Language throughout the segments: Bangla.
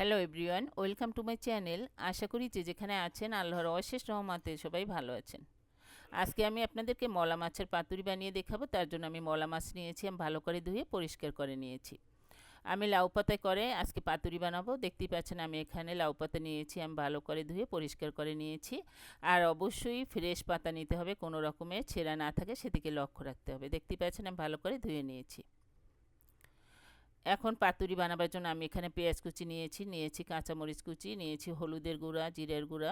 Hello everyone welcome to my channel আশা করি যে যেখানে আছেন, আল্লাহর অশেষ রহমাতে সবাই ভালো আছেন। আজকে আমি আপনাদেরকে মলা মাছের পাতুরি বানিয়ে দেখাবো। তার জন্য আমি মলা মাছ নিয়েছি, আমি ভালো করে ধুয়ে পরিষ্কার করে নিয়েছি। আমি লাউ পাতায় করে আজকে পাতুরি বানাবো। দেখতেই পাচ্ছেন আমি এখানে লাউ পাতা নিয়েছি, আমি ভালো করে ধুয়ে পরিষ্কার করে নিয়েছি। আর অবশ্যই ফ্রেশ পাতা নিতে হবে, কোনো রকমের ছেঁড়া না থাকে, সেদিকে লক্ষ্য রাখতে হবে। দেখতেই পাচ্ছেন আমি ভালো করে ধুয়ে নিয়েছি। এখন পাতুরি বানাবার জন্য আমি এখানে পেঁয়াজ কুচি নিয়েছি নিয়েছি কাঁচামরিচ কুচি, নিয়েছি হলুদের গুঁড়া, জিরের গুঁড়া,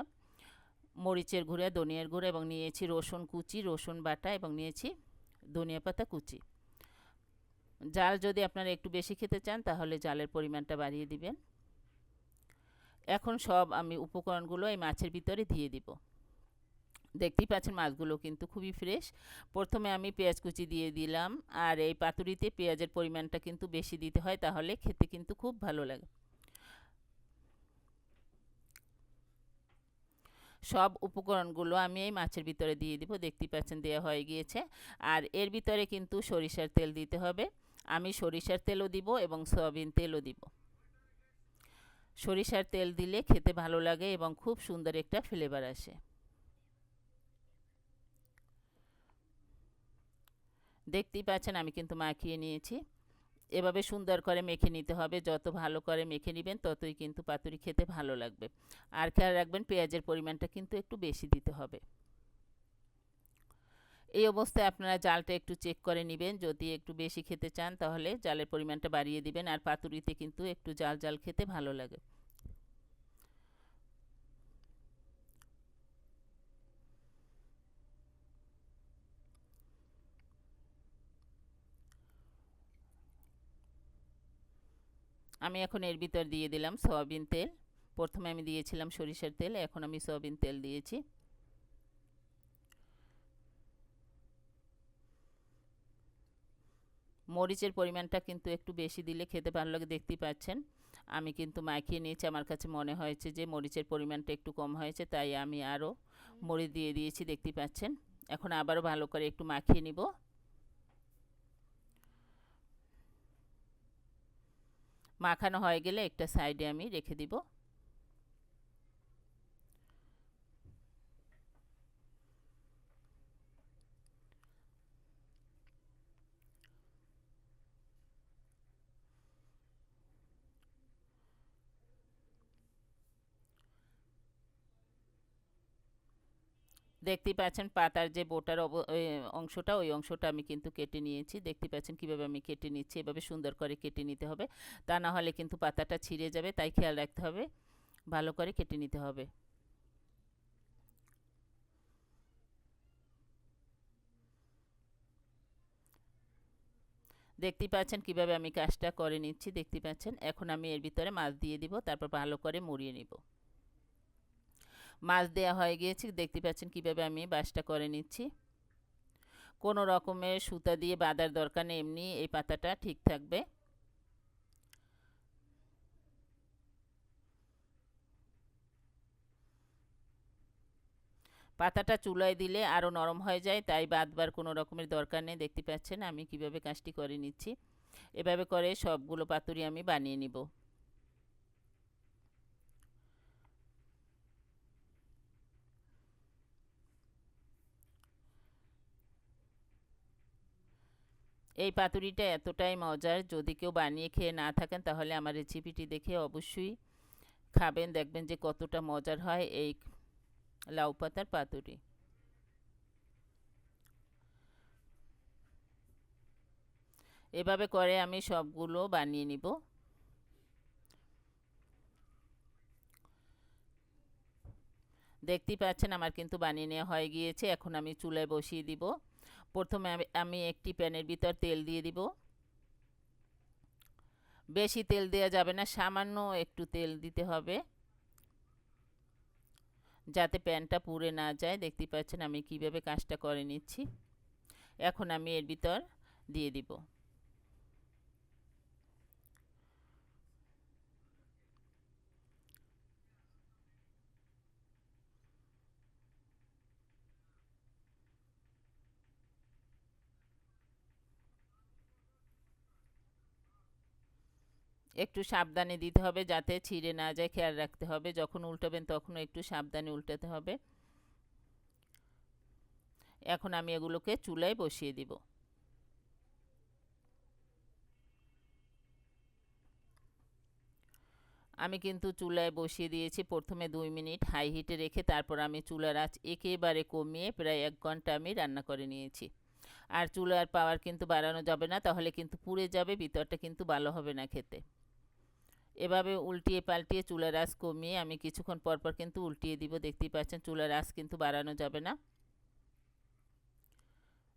মরিচের গুঁড়া, ধনিয়ার গুঁড়া এবং নিয়েছি রসুন কুচি, রসুন বাটা এবং নিয়েছি ধনিয়া পাতা কুচি। জাল যদি আপনারা একটু বেশি খেতে চান তাহলে জালের পরিমাণটা বাড়িয়ে দিবেন। এখন সব আমি উপকরণগুলো এই মাছের ভিতরে দিয়ে দিব। দেখতেই পাচ্ছেন মাছগুলো কিন্তু খুবই ফ্রেশ প্রথমে আমি পেঁয়াজ কুচি দিয়ে দিলাম, আর এই পাতুরিতে পেঁয়াজের পরিমাণটা কিন্তু বেশি দিতে হয়, তাহলে খেতে কিন্তু খুব ভালো লাগে। সব উপকরণগুলো আমি এই মাছের ভিতরে দিয়ে দিব, দেখতেই পাচ্ছেন দেওয়া হয়ে গিয়েছে। আর এর ভিতরে কিন্তু সরিষার তেল দিতে হবে। আমি সরিষার তেলও দিব এবং সয়াবিন তেলও দিব। সরিষার তেল দিলে খেতে ভালো লাগে এবং খুব সুন্দর একটা ফ্লেভার আসে। দেখতেই পাচ্ছেন আমি কিন্তু মাখিয়ে নিয়েছি। এভাবে সুন্দর করে মেখে নিতে হবে। যত ভালো করে মেখে নেবেন, ততই কিন্তু পাতুরি খেতে ভালো লাগবে। আর খেয়াল রাখবেন, পেঁয়াজের পরিমাণটা কিন্তু একটু বেশি দিতে হবে। এই অবস্থায় আপনারা জালটা একটু চেক করে নেবেন। যদি একটু বেশি খেতে চান, তাহলে জালের পরিমাণটা বাড়িয়ে দিবেন। আর পাতুরিতে কিন্তু একটু জাল জাল খেতে ভালো লাগে। আমি এখন এর ভিতর দিয়ে দিলাম সয়াবিন তেল। প্রথমে আমি দিয়েছিলাম সরিষার তেল, এখন আমি সয়াবিন তেল দিয়েছি। মরিচের পরিমাণটা কিন্তু একটু বেশি দিলে খেতে ভালো লাগে দেখতেই পাচ্ছেন। আমি কিন্তু মাখিয়ে নিয়েছি, আমার কাছে মনে হয়েছে যে মরিচের পরিমাণটা একটু কম হয়েছে, তাই আমি আরও মরিচ দিয়ে দিয়েছি দেখতেই পাচ্ছেন। এখন আবারও ভালো করে একটু মাখিয়ে নিব। মাখানো হয়ে গেলে একটা সাইডে আমি রেখে দিব। দেখতেই পাচ্ছেন পাতার যে বোটার অংশটা, ওই অংশটা আমি কিন্তু কেটে নিয়েছি। দেখতে পাচ্ছেন কীভাবে আমি কেটে নিচ্ছি, এভাবে সুন্দর করে কেটে নিতে হবে। তা না হলে কিন্তু পাতাটা ছিঁড়ে যাবে, তাই খেয়াল রাখতে হবে, ভালো করে কেটে নিতে হবে। দেখতে পাচ্ছেন কীভাবে আমি কাজটা করে নিচ্ছি দেখতে পাচ্ছেন। এখন আমি এর ভিতরে মাছ দিয়ে দিব, তারপর ভালো করে মুড়িয়ে নিব। মাছ দেওয়া হয়ে গিয়েছে, দেখতে পাচ্ছেন কীভাবে আমি বাসটা করে নিচ্ছি। কোনো রকমের সুতা দিয়ে বাঁধার দরকার নেই, এমনি এই পাতাটা ঠিক থাকবে। পাতাটা চুলায় দিলে আরও নরম হয়ে যায়, তাই বাঁধবার কোনো রকমের দরকার নেই। দেখতে পাচ্ছেন আমি কীভাবে কাজটি করে নিচ্ছি। এভাবে করে সবগুলো পাতুরি আমি বানিয়ে নিব। এই পাতুরিটা এতটাই মজার, যদি কেউ বানিয়ে খেয়ে না থাকেন তাহলে আমার রেসিপিটি দেখে অবশ্যই খাবেন, দেখবেন যে কতটা মজার হয় এই লাউ পাতার পাতুরি। এভাবে করে আমি সবগুলো বানিয়ে নিব। দেখতেই পাচ্ছেন আমার কিন্তু বানিয়ে নেওয়া হয়ে গিয়েছে, এখন আমি চুলায় বসিয়ে দিব। প্রথমে আমি একটি প্যানের ভিতর তেল দিয়ে দিব। বেশি তেল দেওয়া যাবে না, সামান্য একটু তেল দিতে হবে। যাতে প্যানটা পুড়ে না যায়। দেখতে পাচ্ছেন আমি কীভাবে কাজটা করে নিচ্ছি। এখন আমি এর ভিতর দিয়ে দিব। একটু সাবধানে দিতে হবে যাতে ছিঁড়ে না যায়, খেয়াল রাখতে হবে। যখন উল্টাবেন তখনও একটু সাবধানে উল্টাতে হবে। এখন আমি এগুলোকে চুলায় বসিয়ে দিব। আমি কিন্তু চুলায় বসিয়ে দিয়েছি প্রথমে দুই মিনিট হাই হিটে রেখে তারপর আমি চুলার আঁচ একেবারে কমিয়ে প্রায় এক ঘণ্টা আমি রান্না করে নিয়েছি। আর চুলার পাওয়ার কিন্তু বাড়ানো যাবে না, তাহলে কিন্তু পুড়ে যাবে, ভিতরটা কিন্তু ভালো হবে না খেতে। এভাবে উল্টিয়ে পাল্টিয়ে চুলার আঁচ কমিয়ে আমি কিছুক্ষণ পর পর কিন্তু উল্টিয়ে দিব। দেখতেই পাচ্ছেন চুলার আঁচ কিন্তু বাড়ানো যাবে না।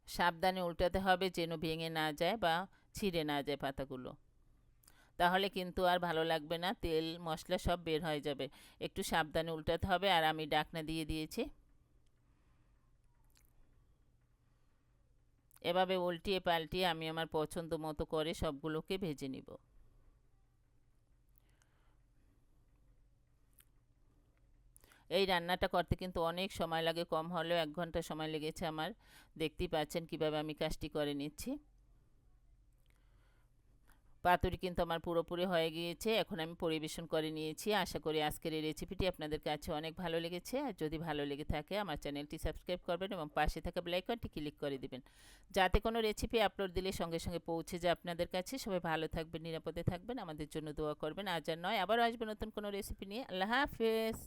সাবধানে উল্টাতে হবে যেন ভেঙে না যায় বা ছিঁড়ে না যায় পাতাগুলো। তাহলে কিন্তু আর ভালো লাগবে না, তেল, মশলা সব বের হয়ে যাবে। একটু সাবধানে উল্টাতে হবে আর আমি ডাকনা দিয়ে দিয়েছি। এভাবে উল্টিয়ে পাল্টিয়ে আমি আমার পছন্দ মতো করে সবগুলোকে ভেজে নিব। এই রান্নাটা করতে কিন্তু অনেক সময় লাগে, কম হলেও এক ঘণ্টা সময় লেগেছে আমার। দেখতেই পাচ্ছেন কীভাবে আমি কাজটি করে নিচ্ছি। পাতুরি কিন্তু আমার পুরোপুরি হয়ে গিয়েছে, এখন আমি পরিবেশন করে নিয়েছি। আশা করি আজকের এই রেসিপিটি আপনাদের কাছে অনেক ভালো লেগেছে। আর যদি ভালো লেগে থাকে, আমার চ্যানেলটি সাবস্ক্রাইব করবেন এবং পাশে থাকা বেলাইকনটি ক্লিক করে দিবেন। যাতে কোনো রেসিপি আপলোড দিলে সঙ্গে সঙ্গে পৌঁছে যায় আপনাদের কাছে। সবাই ভালো থাকবেন, নিরাপদে থাকবেন। আমাদের জন্য দোয়া করবেন। আজ আর নয়, আবারও আসবে নতুন কোনো রেসিপি নিয়ে। আল্লাহ হাফেজ।